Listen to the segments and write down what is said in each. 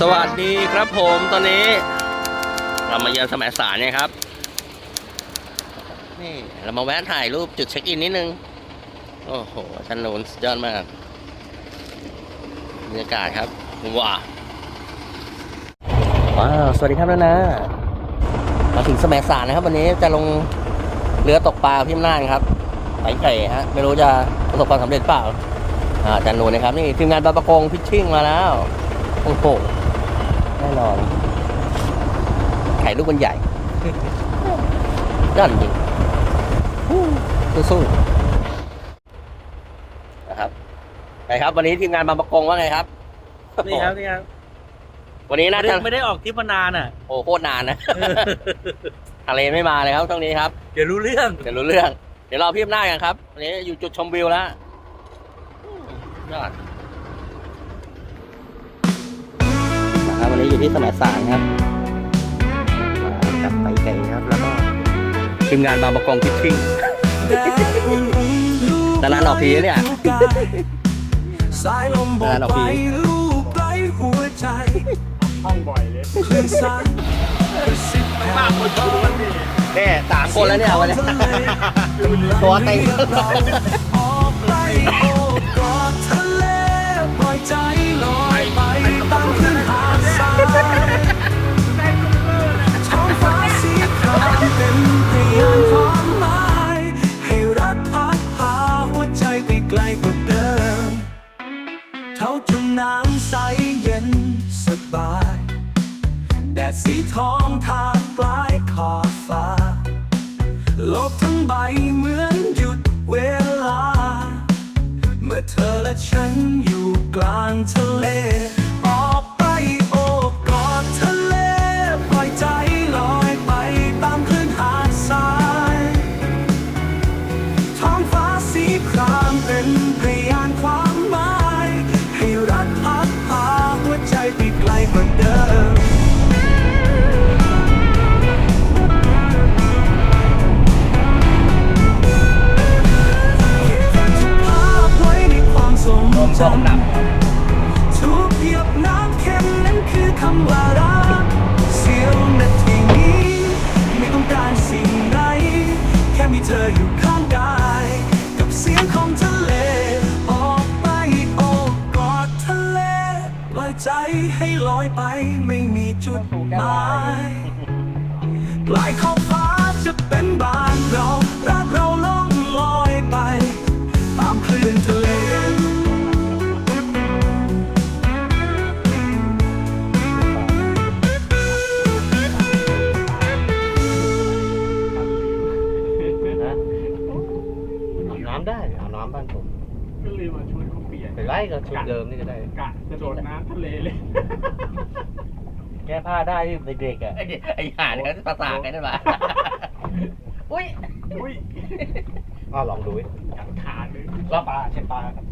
สวัสดีครับผมตอนนี้ เรามาเยือนสมัยสารเนี่ยครับ นี่เรามาแวะถ่ายรูปจุดเช็คอินนิดนึง โอ้โหชันโนนสุดยอดมากบรรยากาศครับว้าว้าวสวัสดีครับนะนะมาถึงสมัยสารนะครับ วันนี้จะลงเรือตกปลากับพี่อำนครับไปไก่ฮะไม่รู้จะประสบความสำเร็จเปล่าอาจารย์นูนะครับนี่ทีมงานบาปะกงพิชชิ่งมาแล้ว โอ้โหแน่นอนไข่ลูกมันใหญ่ยอดจริงฮู้สู้ๆนะครับไปครับ วันนี้ทีมงานบางประกงว่าไงครับนี่ครับนี่ครับวันนี้น่าไม่จะได้ไม่ได้ออกทริปมานานอะ โอ้โคตรนานนะทะเลไม่มาเลยครับตรงนี้ครับ เดี๋ยวรู้เรื่อง เดี๋ยวรู้เรื่อง เดี๋ยวรอพี่อำนาจกันครับวันนี้อยู่จุดชมวิวแล้วยอด นะครับวันนี้อยู่ที่สมัยสารครับมากับไปไกลครับ แล้วก็ทีมงานบางประกงพิชชิ่งนานๆออกทีนะเนี่ยสายลมโบกนานๆออกไปทีลูกไกลหัวใจห้องบ่อยเลยคลื่นซันกระซิบแผ่วเบาแน่สามคนแล้วเนี่ยวันนี้ตัวเต็งออกไปโอบกอดทะเลปล่อยใจลอย ท้องฟ้าสีครามเป็นพยานความหมายให้รักพัดพาหัวใจไปไกลกว่าเดิม เท่าจุ่มน้ำใสเย็นสบาย แดดสีทองทาปลายขอบฟ้า โลกทั้งใบเหมือนหยุดเวลา เมื่อเธอและฉันอยู่กลางทะเล ทรงจำทุกหยดน้ำเค็มนั้นคือคำว่ารักเสียวนาทีนี้ ไม่ต้องการสิ่งใดแค่มีเธออยู่ข้างกายกับเสียงของทะเล ออกไปโอบกอดทะเลปล่อยใจให้ลอยไปไม่มีจุดหมาย กับชุดเดิมนี่ก็ได้ กะจะโดดน้ำทะเลเลย แก้ผ้าได้ที่เด็กๆอะไอ้เนี่ยไอ้ห่าเนี่ยภาษากันได้ปะอุ้ยอุ้ยอ้าวลองดูดิกัดขาดเลยรอบปลาเช็ดปลาครับ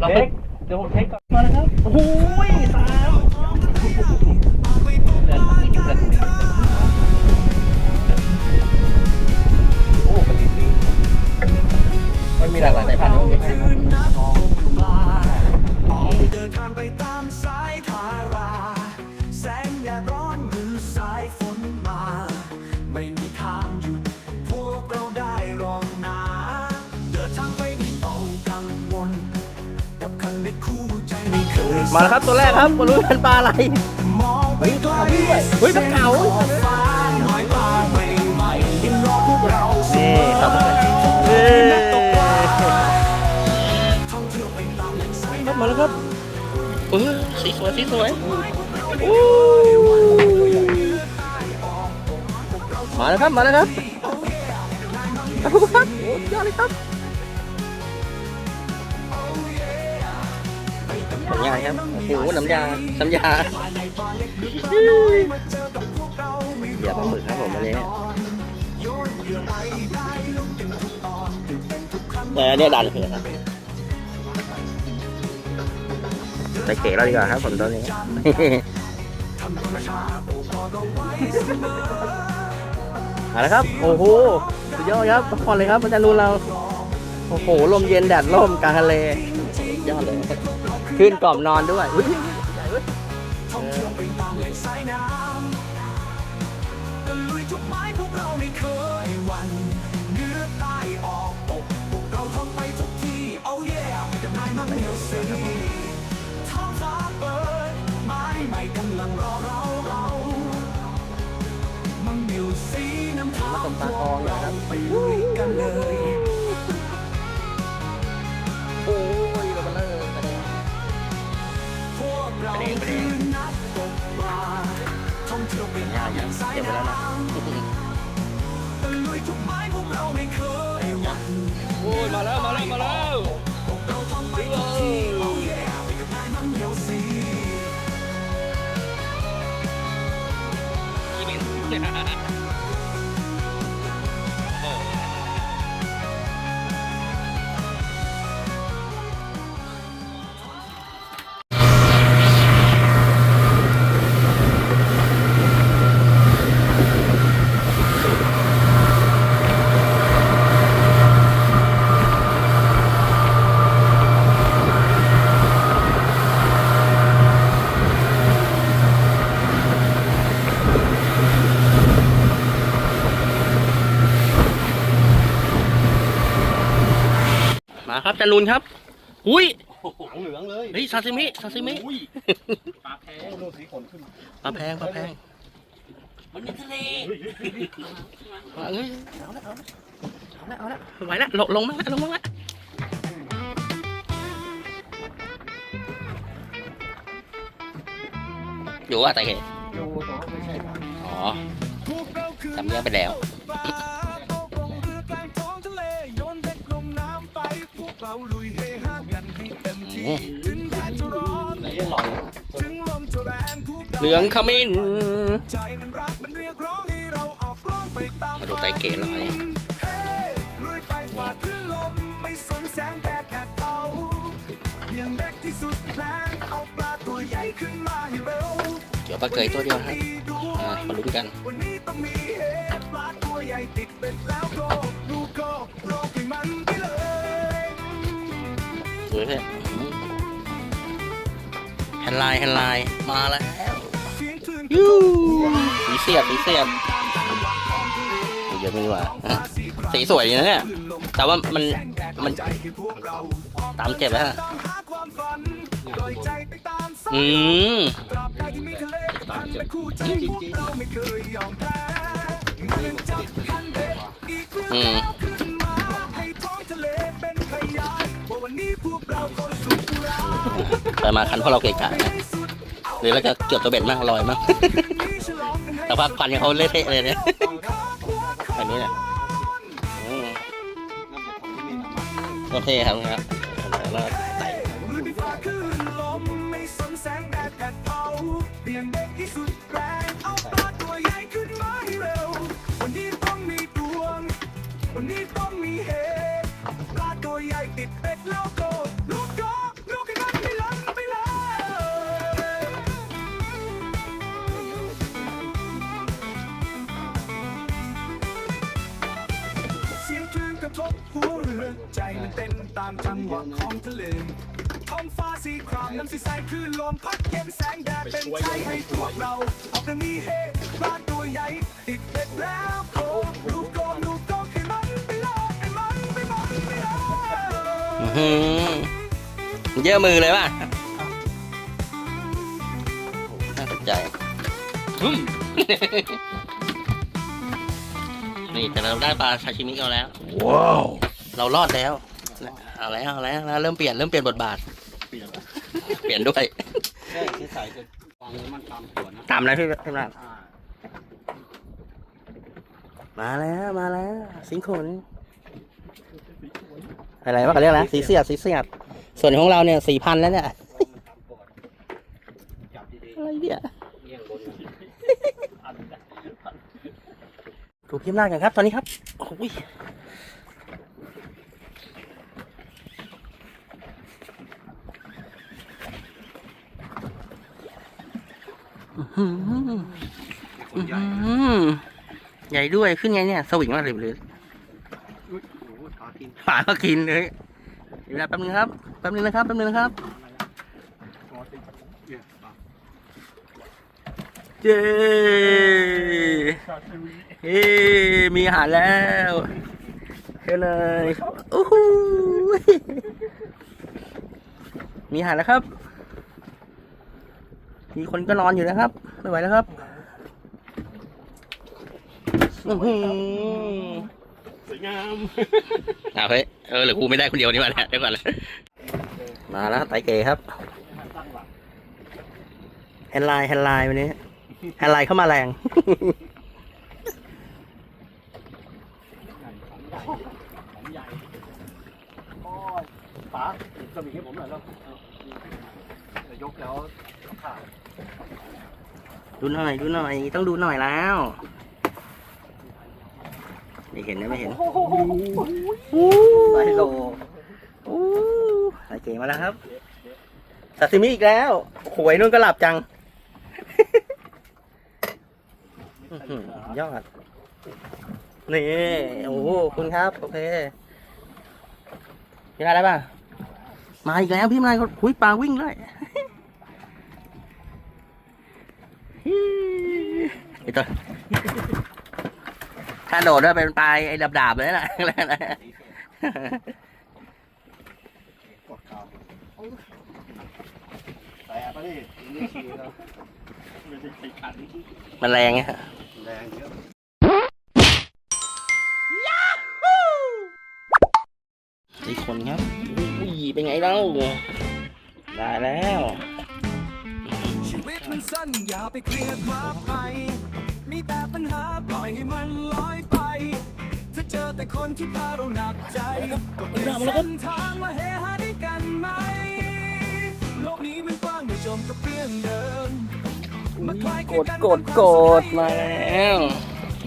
เราเช็ไปคเดี๋ยวผมเช็คก่อนมาแล้วครับโอ้โหสามโอ้ปฏิทินมันมีหลากหลายสายพันธุ์ มาแล้วครับตัวแรกครับมารู้เป็นปลาอะไรเฮ้ยปลาเก๋าฟ้าหน่อยปลาใหม่ๆยังรอพวกเรานี่ครับเอเอ้ตกปลายมายครับมาแล้วครับเออสีสวยสีสวยมาแล้วครับมาแล้วครับครับโอ้ยยอดเลยครับ น้ำยาครับโอ้โหน้ำยา น้ำยาอย่าปลาหมึกครับผมวันนี้แต่เนี่ยดันเหือครับไปเก๋เราดีกว่าครับผมตัวนี้มาล้วครับ โอ้โห สุดยอดครับพักผ่อนเลยครับอาจารย์รูนเรา โอ้โห ลมเย็นแดดร่มกลางทะเลยอดเลย ขึ้นกล่อมนอนด้วยอุ๊ยใหญ่เว้ยเออเล่นสาย เป็นอย่างสายเก็บไว้แล้วนะน้ำตะลุยทุกไม้พวกเราไม่เคยหวั่นโอ้ยมาแล้วมาแล้วมาแล้วพวกเราท่องไปทุกที่ oh yeah ไปกับนาย ครับจันรุนครับอุ้ยเหลืองเลยเฮ้ยซาซิมิซาซิมิปลาแพ้โลสีขนขึ้นปลาแพงปลาแพงมันมีทะเลเอ้ยเอาละเอาละเอาละเอาละไหวละลงลงมาละลงมาละอยู่ว่าแต่เหตุอยู่แต่ว่าไม่ใช่ครับอ๋อพวกเราคือจำเรื่องไปแล้ว เต็มที่ถึงแดดจะร้อนไหนจะลอยถึงลมจะแรงพวกเราเหลืองขมิ้นใจมันรักมันเรียกร้องให้เราออกร้องไปตามมาดูไตเก๋หน่อยเฮ้ลุยไปฝ่าคลื่นลมไม่สนแสงแดดแผดเผายังเด็กที่สุดแรงเอาปลาตัวใหญ่ขึ้นมาให้เร็วเดี๋ยวปลาเกยตัวเดียวนะครับอ่ามาลุ้นกันวันนี้ต้องมีเฮปลาตัวใหญ่ติดเบ็ดแล้วก็ดูก็โรคให้มันไปเลยสวยเลยแฮนด์ไลน์แฮนด์ไลน์มาแล้วเสียงคลื่นยูสีเสียบสีเสียบเยอะไม่ว่าอะสีสวยดีนะเนี่ย แต่ว่ามันมันใจให้พวกเราออกตามเจ็บแล้วฮะตามหาความฝันปล่อยใจไปตามสายอืม ตราบใดที่มีทะเลกับพันเพราไม่เคยยอมแพ้เงินจับคันเด็ดอีกเรื่องอืมาวขึ้นมาให้ท้องทะเลยานว่าวันนี้พวกเราคนสุขราไปมาคันเพราะเราเกะกะนะหรือเราจะเกี่ยวตัวเบ็ดมากลอยมาก แต่ว่าควันเขาเละเทะเลยเนี่ยอันนี้เนี่ยโอเคครับครับ ระทบหัวเรือ ใจมันเต้นตามจังหวะของทะเลท้องฟ้าสีครามน้ำสีใสคลื่นลมพัดเย็นแสงแดดเป็นใจให้พวกเราออกจะมีเฮปลาตัวใหญ่ติดเบ็ดแล้วโกลูกโกลูกโกให้มันไปเลยให้มันไปมันไปเลยอื้เยอะมือเลยป่ะน่าสนใจ นี่แต่เราได้ปลาซาชิมิกันแล้ว ว้าว เรารอดแล้วเอาแล้วเอาแล้วนะเริ่มเปลี่ยนเริ่มเปลี่ยนบทบาท เปลี่ยนเปลี่ยนด้วยแค่ที่ใส่จะวางมันตามส่วนนะตามนะพี่พี่นาฏอ่ามาแล้วมาแล้วสิงโคนี่อะไรวะเขาเรียกอะไรสีเสียดสีเสียดส่วนของเราเนี่ยสี่พันแล้วเนี่ย จับดี อะไรเนี่ย ๆเงี้ยงบน ดูพิมพ์หน้ากันครับ ตอนนี้ครับโอ้ยใหญ่ด้วยขึ้นไงเนี่ยสวิงมากเลยหรืออุ้ยโอ้โหขากินฝาก็กินเลยเดี๋ยวแป๊บนึงครับแป๊บนึงนะครับแป๊บนึงนะครับเนี่ยปลา เย้เฮ้มีอาหารแล้วเฮ้เลยโอ้โหมีอาหารแล้วครับ มีคนก็นอนอยู่นะครับ ไม่ไหวแล้วครับอื้อหือสวยงามเอาเฮ้ยเออหรือกูไม่ได้คนเดียวนี่มาแล้วเดี๋ยวก่อนเลยมาแล้วไตเก๋ครับแฮนด์ไลน์แฮนด์ไลน์วันนี้แฮนด์ไลน์เข้ามาแรง สมีให้ผมหน่อยแล้วจะยกแล้วขาดดูหน่อยดูหน่อยต้องดูหน่อยแล้วไม่เห็นนะไม่เห็นไซโลโอ้ไตเก๋มาแล้วครับซาซิมิอีกแล้วโอ้ยนุ่นก็หลับจังอื้อหือยอด นี่ โอ้โหคุณครับ โอเคพี่ได้แล้วป่ะ มาอีกแล้วพี่มายคุยปลาวิ่งเลยไอ้ตัวถ้าโดดด้วยเป็นปลายไอ้ดาบดาบๆเลยนะกดเขาแต่ปะนี่นี่ชีแล้วไม่ได้ใส่ขันมันแรงไงแรงเยอะอีกคนครับอุ้ย เป็นไงเล่าได้แล้วชีวิตมันสั้นอย่าไปเครียดมากไปมีแต่ปัญหาปล่อยให้มันลอยไป ถ้าเจอแต่คนที่พาเราหนักใจก็เปลี่ยนเส้นทางมาเฮฮาด้วยกันไหมโลกนี้มันกว้างไม่จมกับเรื่องเดิมมาคลายเครีกยดกันกดกดมาแล้ว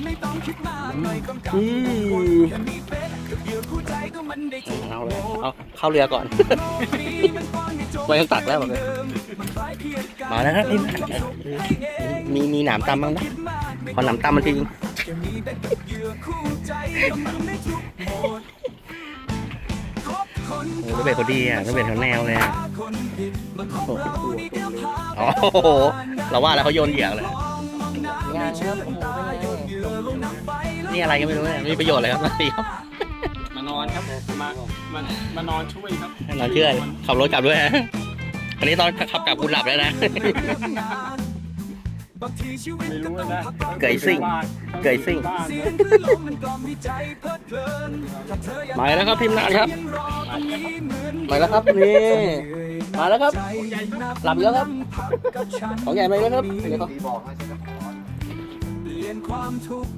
ไม่ต้องคิดมากไม่ต้องกังอืวลมแค่มีเป๊ะกับเหยื่อคู่ใจก็มันได้ทุกเอาโหเลยมดเอา เข้าเรือก่อนโลกนี้มังไม่ต้องตักแล้วบอกเลยมันคลายเครียดกันมาแล้วครับนี่มีมีหนามตำบ้างนะขอหนามตำมันจะมีแต่กับเหยื่อคู่ใจก็มันได้โหมดคบคนโอ้ต้องเป็นคนดีอะต้องเป็นคนแนวเลยอะคนผิดมาคบเราวพาโอ้โหเราว่าแล้วเขาโยนเหยื่อเลยนี่อะไรก็ไม่รู้เนี่ยมีประโยชน์เลยครับนาทีครับ มานอนครับมา มามานอนช่วยครับเราเชื่อขับรถกลับด้วยฮะอันนี้ตอนขับกลับคุณหลับแล้วนะบางทีชีวิตไม่ก็รู้ต้องนะพักบ้างเกยซิ่งเกยซิ่งเสียงคลื่นลมมันกล่อมให้ใจเพลิดเพลินถ้าเธออยากมาแล้วครับพิมพ์นานครับยังรอตรงนี้เหมือนมาแล้วครับนี่มาแล้วครับใจนับหลับอีกแล้วครับพักกับฉันของใหญ่มาแล้วครับเดี๋ยวเขาดีบอกให้ฉันขอเปลี่ยนความทุกข์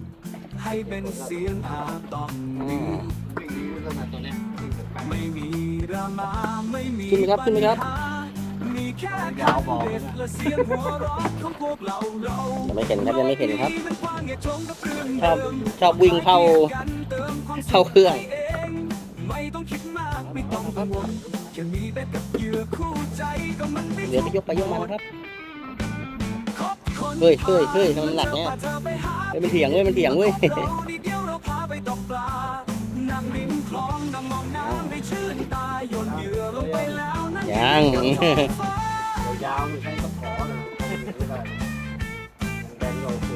ให้เป็นเสียงอาต้องอืมวิ่งดีขนาดตัวเนี้ย ไม่มีดราม่าไม่มีขึ้นไหมครับขึ้นไหมครับปัญหามีแค่คำเด็ดและเสียงหัวเราะของพวกเราเรายังไม่เห็นครับยังไม่เห็นครับ มันกว้างอย่าจมกับเรื่องชอบเดิมชอบวิ่งเข้า กันเติมความสุขเข้าเครื่องให้เองไม่ต้องคิดมากไม่ต้องกังวลแค่มีแต่กับเหยื่อคู่ใจก็มันไม่เดี๋ยวไปยกไปยกมานะครับคบคนเฮ้ยเฮ้ยเฮ้ยทำไมมันหนักเนี่ย พาเธอไปหา เฮ้ยมันเถียงเว้ยมันเถียงเว้ยเราดีเดียวเราพาไปตกปลานั่งริมคลองนั่งมองน้ำให้ ชื่นตาโยนเหยื่อลงไปแล้วนั่นยังฟ้ายาวๆไม่ใช่ก็ขอเลยไม่ได้แดงโอเค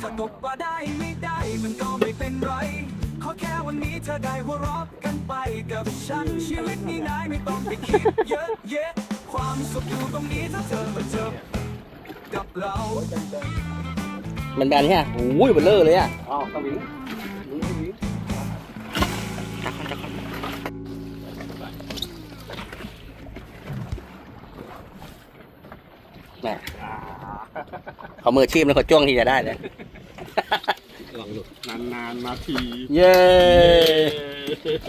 ถ้าตกปลาได้ไม่ได้มันก็ไม่เป็นไร ขอแค่วันนี้เธอได้หัวเราะกันไปกับฉันชีวิตนี้นายไม่ต้องไปคิดเยอะแยะความสุขอยู่ตรงนี้ถ้าเธอมาเจอกับเรามันแบนเนี่ยโอ้ยเบลเลอร์เลยอะอ้าวสวิงนี่สวิง แหมเขามืออาชีพแล้วเขาจ้วงที่จะได้เลยนานๆมาที เย้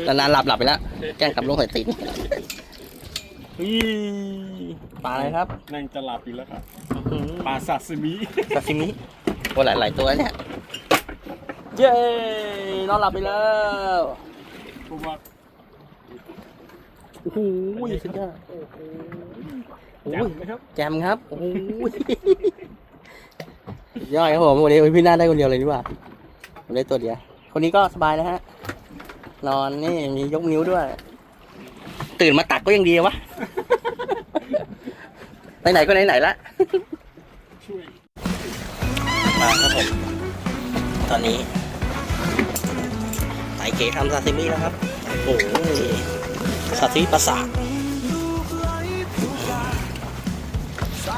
นานๆหลับหลับไปแล้ว แกล้งขับลงสายตินอี้ปลาอะไรครับนั่งจะหลับอีกแล้วครับอื้อหือปลาซาซิมิซาซิมิโอ้หลายหลายๆตัวเนี่ย เย้นอนหลับไปแล้วเพราะว่าโอ้โหสุดยอด โอ้โหแจ่มไหมครับแจมครับโอ้โหสุดยอดครับผมวันนี้พี่น่าได้คนเดียวเลยดีกว่าผมได้ตัวเดียวคนนี้ก็สบายแล้วฮะ นอนนี่มียกนิ้วด้วย ตื่นมาตักก็ยังดีวะไหนๆก็ไหนๆละช่วยมาครับผมตอนนี้ไต่เก๋ทำซาซิมิแล้วครับ โอ้โหซาซิมิปลาสาก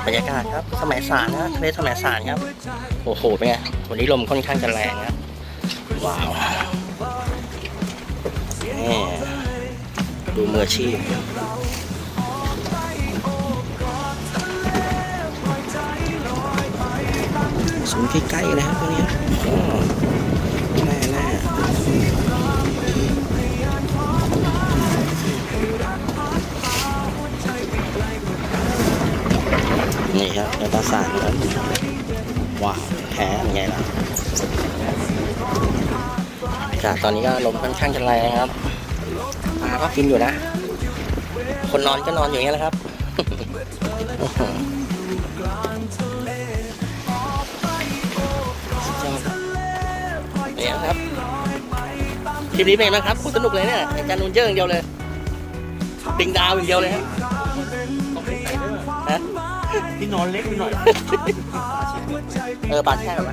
บรรยากาศครับ สมัยสารนะทะเลสมัยสารครับ โอ้โหเป็นไงวันนี้ลมค่อนข้างจะแรงนะว้าวนี่ดูมืออาชีพสูงใกล้ๆนะครับตัวนี้ นี่ครับเป็นปราสาทครับว้าวแท้เป็นไงล่ะจากตอนนี้ก็ลมค่อนข้างจะแรงครับปลาก็กินอยู่นะ คนนอนก็นอนอยู่อย่างนี้แหละครับชอหือเนี่ยครับคลิปนี้เป็นไงบ้างครับพูดสนุกเลยเนี่ยอารนูนเยอะอย่างเดียวเลยติงดาวอย่างเดียวเลยฮะฮะ ที่นอนเล็กไปหน่อย เออปาดแช่ไหม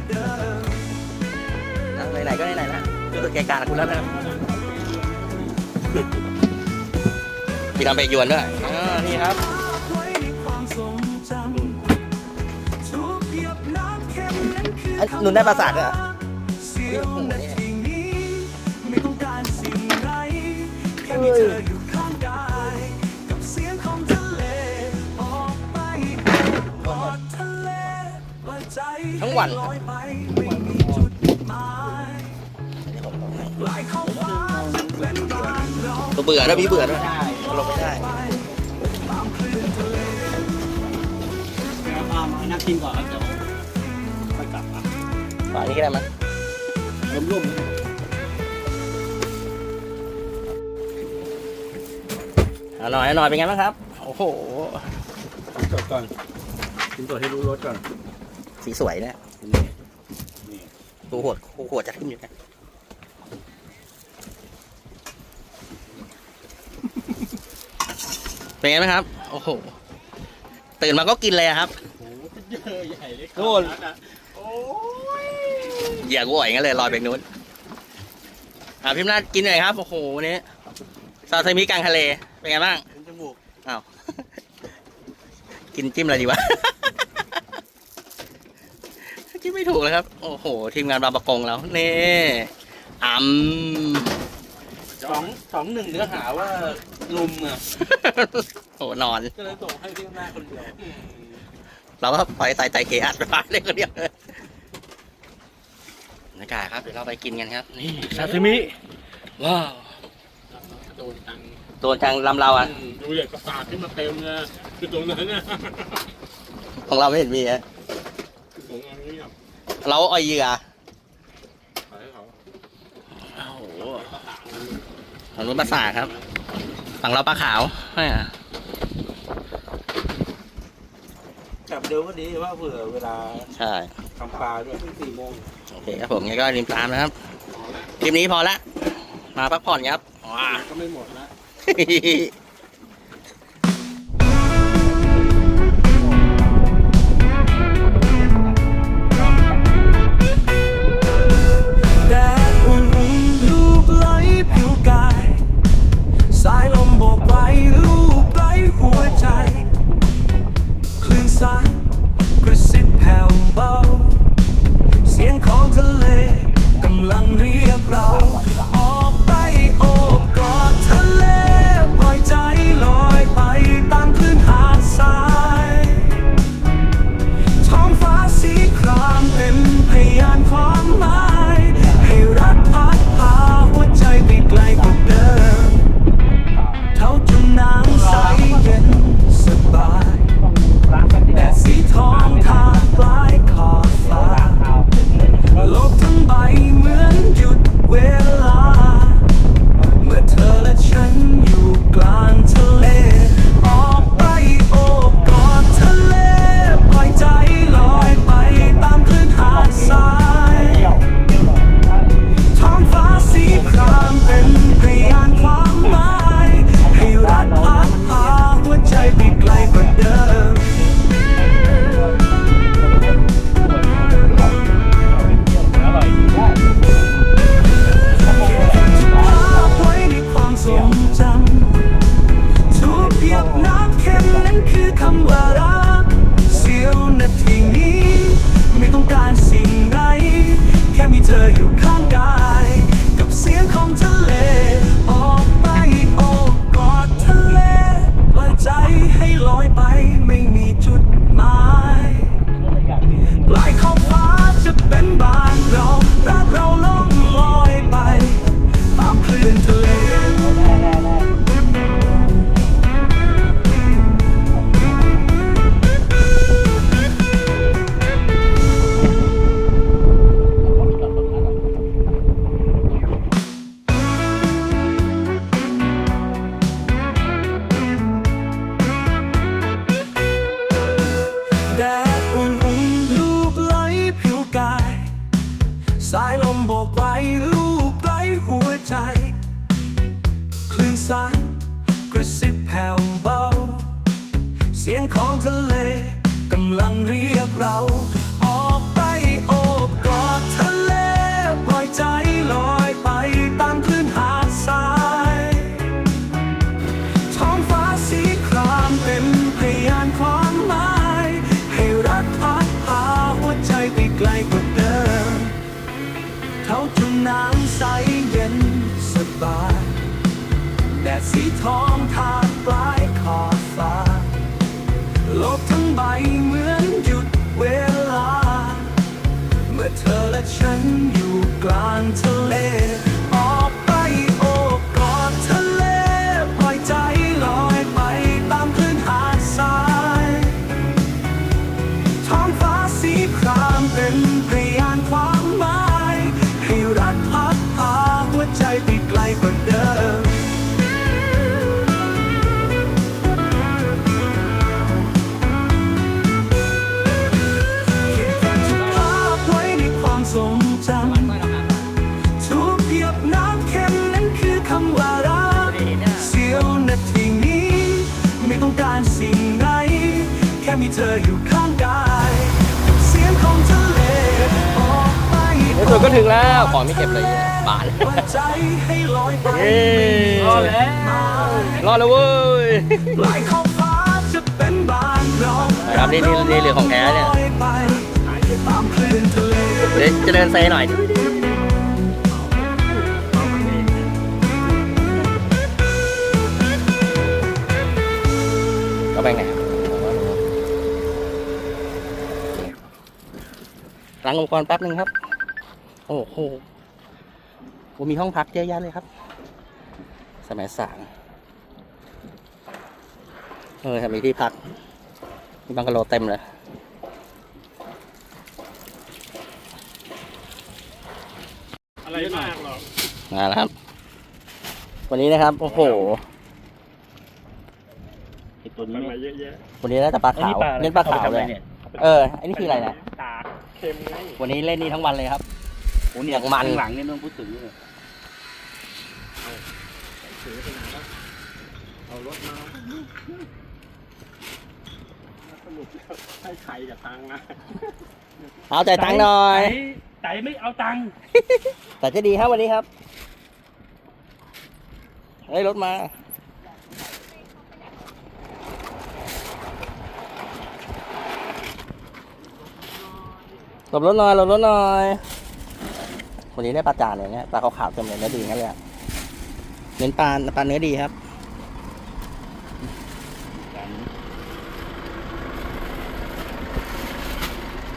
ไหนๆก็ไหนๆนะคือตัวแกการคุณแล้วนะครับมีทำไปยวนด้วยอ่านี่ครับไว้ในความทรงจำทุกหยดน้ำเค็มนั้นคืออะหนุนได้ประสาทเหรอเสียงในที่นี้ไม่ต้องการสิ่งใดแค่มีเธออยู่ข้างกาย นเราตัวเบื่อแล้วมีเบื่อด้วยลงไม่ได้เอามามานั่งกินก่อนแล้วเดี๋ยวค่อยกลับมาฝานี้ก็ได้มั้ยร่มเอาหน่อยเอาหน่อยเป็นไงบ้างครับ โอ้โหๆจดก่อนกินตัวให้รู้รสก่อน สีสวยเนี่ยนี่ดูโหดดูโหดจะขึ้นอยู่นะเป็นไงบ้างครับ โอ้โห ตื่นมาก็กินเลยอะครับโอ้โหเยอะใหญ่เลยโน่นโอ้ยอย่ากูอ่อยงั้นเลยลอยไปนู้นอ่าพิมพ์นาดกินหน่อยครับ โอ้โหวันนี้ซาซิมิกลางทะเล เป็นไงบ้างเป็นจมูกอ้าว กินจิ้มอะไรดีวะ จิ้มไม่ถูกเลยครับ โอ้โห ทีมงานบางประกงแล้วนี่อ่ำสองสองหนึ่งเนื้อหาว่าลุมอะโอ้นอน ก็เลยส่งให้พี่หน้าคนเดียว เราก็ปล่อยไต่ไต่เคอัดไปเลยคนเดียวเลยบรรยากาศครับเดี๋ยวเราไปกินกันครับ นี่ซาซิมิ ว้าวโดนตังค์โดนทางลำเราอะอืมดูเด็กประสาทที่มาเต็มเลยคือตรงนั้นน่ะของเราไม่เห็นมีอะ คือตรงนั้นเงียบ เราอ่อยเหยื่อขายให้เขาโอ้โหฝั่งนู้นปลาสากครับ ฝั่งเราปลาขาวแม่จับเร็วก็ดีว่าเผื่อเวลาใช่ ทำปลาด้วยสี่โมง โอเคครับผมงั้นก็ริมตามนะครับ คลิปนี้พอละ มาพักผ่อนครับว้าก็ไม่หมดละ บายแดดสีทองทาปลายขอบฟ้า โลกทั้งใบเหมือนหยุดเวลา เมื่อเธอและฉันอยู่กลางทะเล เธออยู่ข้างกายกับเสียงของทะเลออกไปในสุดก็ถึงแล้วของไม่เก็บเลยบาทปล่อยใจให้ลอยไปเย้รอดแล้วรอดแล้วเว้ยปลายขอบฟ้าจะเป็นบ้านเรานะครับนี่นี่นี่เรือของแท้เนี่ยลอไปตามคลื่นทะเล เดี๋ยวจะเดินเซหน่อย หลังองค์กรแป๊บหนึ่งครับ โอ้โหโอ้มีห้องพักเยอะแยะเลยครับ สมัยสามเออมีที่พัก มีบังกะโลเต็มเลยอะไรมากหรอกมาแล้วครับ วันนี้นะครับ โอ้โหไอตัวนี้มาเยอะแยะวันนี้น่าจะปลาขาวเล่นปลาขาวเลย เออ อันนี้คืออะไรเนี่ยตา เค็มไงวันนี้เล่นนี่ทั้งวันเลยครับโอ้เนี่ยอย่างมัน ข้างหลังเนี่ยไม่ต้องพูดถึงเลยเอารถมาสรุปแล้วให้ใครกับตังค์นะเอาใจายตังค์หน่อยไต่ไม่เอาตังค์แต่จะดีครับวันนี้ครับเฮ้ยรถมา หลบรถหน่อยหลบรถหน่อยวันนี้ได้ปลาจานอย่างเงี้ยปลาขาวๆเต็มเลยเนื้อดีงั้นเลยอะเน้นปลาปลาเนื้อดีครับ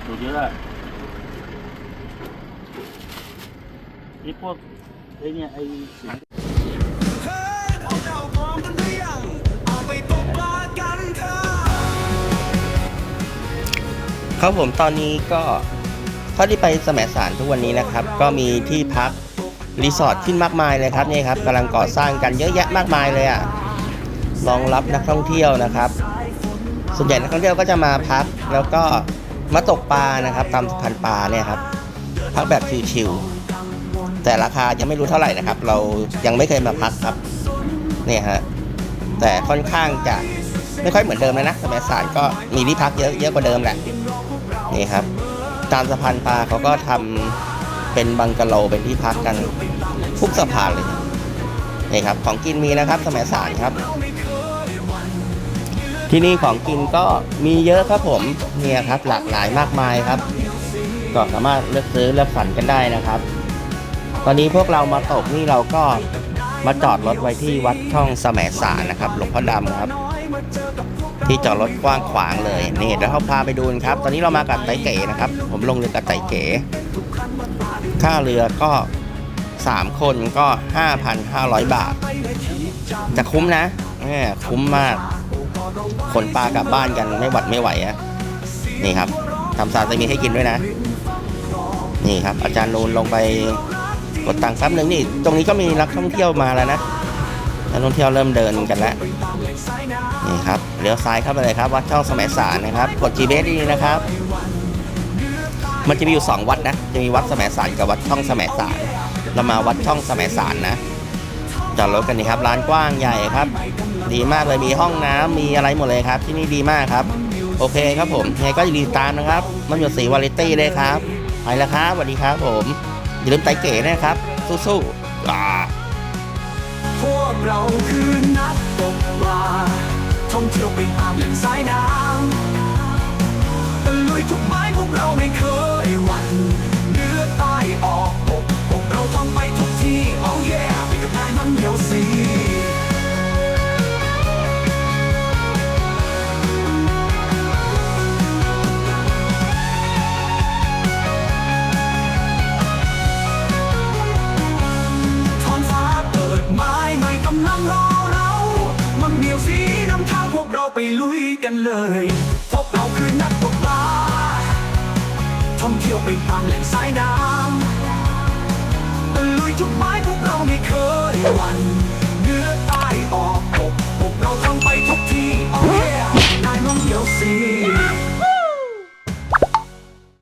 ดูเยอะไอ้พวกไอ้เนี่ยไอ้หนังเฮ้ยพวกเราพร้อมกันหรือยังเอาไปตกปลากันเถอะครับผมตอนนี้ก็ เท่าที่ไปสมสารทุกวันนี้นะครับ ก็มีที่พักรีสอร์ทขึ้นมากมายเลยครับนี่ครับกำลังก่อสร้างกันเยอะแยะมากมายเลยอะ่ะรองรับนักท่องเที่ยวนะครับ ส่วนใหญ่นักท่องเที่ยวก็จะมาพัก แล้วก็มาตกปลานะครับ ตามสะพานปลาเนี่ยครับพักแบบชิวๆแต่ราคายังไม่รู้เท่าไหร่นะครับ เรายังไม่เคยมาพักครับเนี่ยฮะแต่ค่อนข้างจะไม่ค่อยเหมือนเดิมเลยนะสมัยสารก็มีที่พักเยอะเยอะกว่าเดิมแหละนี่ครับ ตามสะพานปลาเขาก็ทำเป็นบังกะโลเป็นที่พักกันทุกสะพานเลยนี่ครับ ของกินมีนะครับสมัยสารครับ ที่นี่ของกินก็มีเยอะครับผมเนี่ยครับ หลากหลายมากมายครับ ก็สามารถเลือกซื้อเลือกสรรกันได้นะครับ ตอนนี้พวกเรามาตกนี่เราก็มาจอดรถไว้ที่วัดช่องสมสารนะครับ หลวงพ่อดำครับ ที่จอดรถกว้างขวางเลยนี่เดี๋ยวเขาพาไปดูนครับ ตอนนี้เรามากับไต่เก๋นะครับ ผมลงเรือกับไต่เก๋ค่าเรือก็ 3 คนก็ 5,500 บาท จะคุ้มนะแหมคุ้มมากขนปลากลับบ้านกันไม่หวัดไม่ไหวอะนี่ครับทำซาซิมิให้กินด้วยนะ นี่ครับ อาจารย์นูนลงไปกดตังค์แป๊บนึงนี่ ตรงนี้ก็มีนักท่องเที่ยวมาแล้วนะ นักท่องเที่ยวเริ่มเดินกันแล้วนี่ครับเลี้ยวซ้ายเข้าไปเลยครับวัดช่องสมัยสารนะครับกด GPS ดีนะครับ มันจะมีอยู่ 2 วัดนะจะมีวัดสมัยสารกับวัดช่องสมัยสารเรามาวัดช่องสมัยสารนะจอดรถกันนี่ครับร้านกว้างใหญ่ครับ ดีมากเลยมีห้องน้ำมีอะไรหมดเลยครับ ที่นี่ดีมากครับ โอเคครับผมยังไงก็อย่าลืมตามนะครับ มันหยดสีวาไรตี้เลยครับไปแล้วครับสวัสดีครับผมอย่าลืมไตเก๋นะครับ สู้ๆ เราคือนักตกปลาท่องเที่ยวไปตามแหล่งสายน้ำตะลุยทุกไม้พวกเราไม่เคยหวั่นเนือใต้ออกปกปกเราท่องไปทุกที่ oh yeah ไปกับนายมันเดียว ไม่งรอเรา มันเหนียวสีนำทางพวกเราไปลุยกันเลย พวกเราคือนักตกปลาท่องเที่ยวไปตามแหล่งสายน้ำลุยทุกไม้พวกเราไม่เคยหวั่นเนือใต้ออกปกพวกเราท่องไปทุกที่โอเคนายน้องเดียวสิ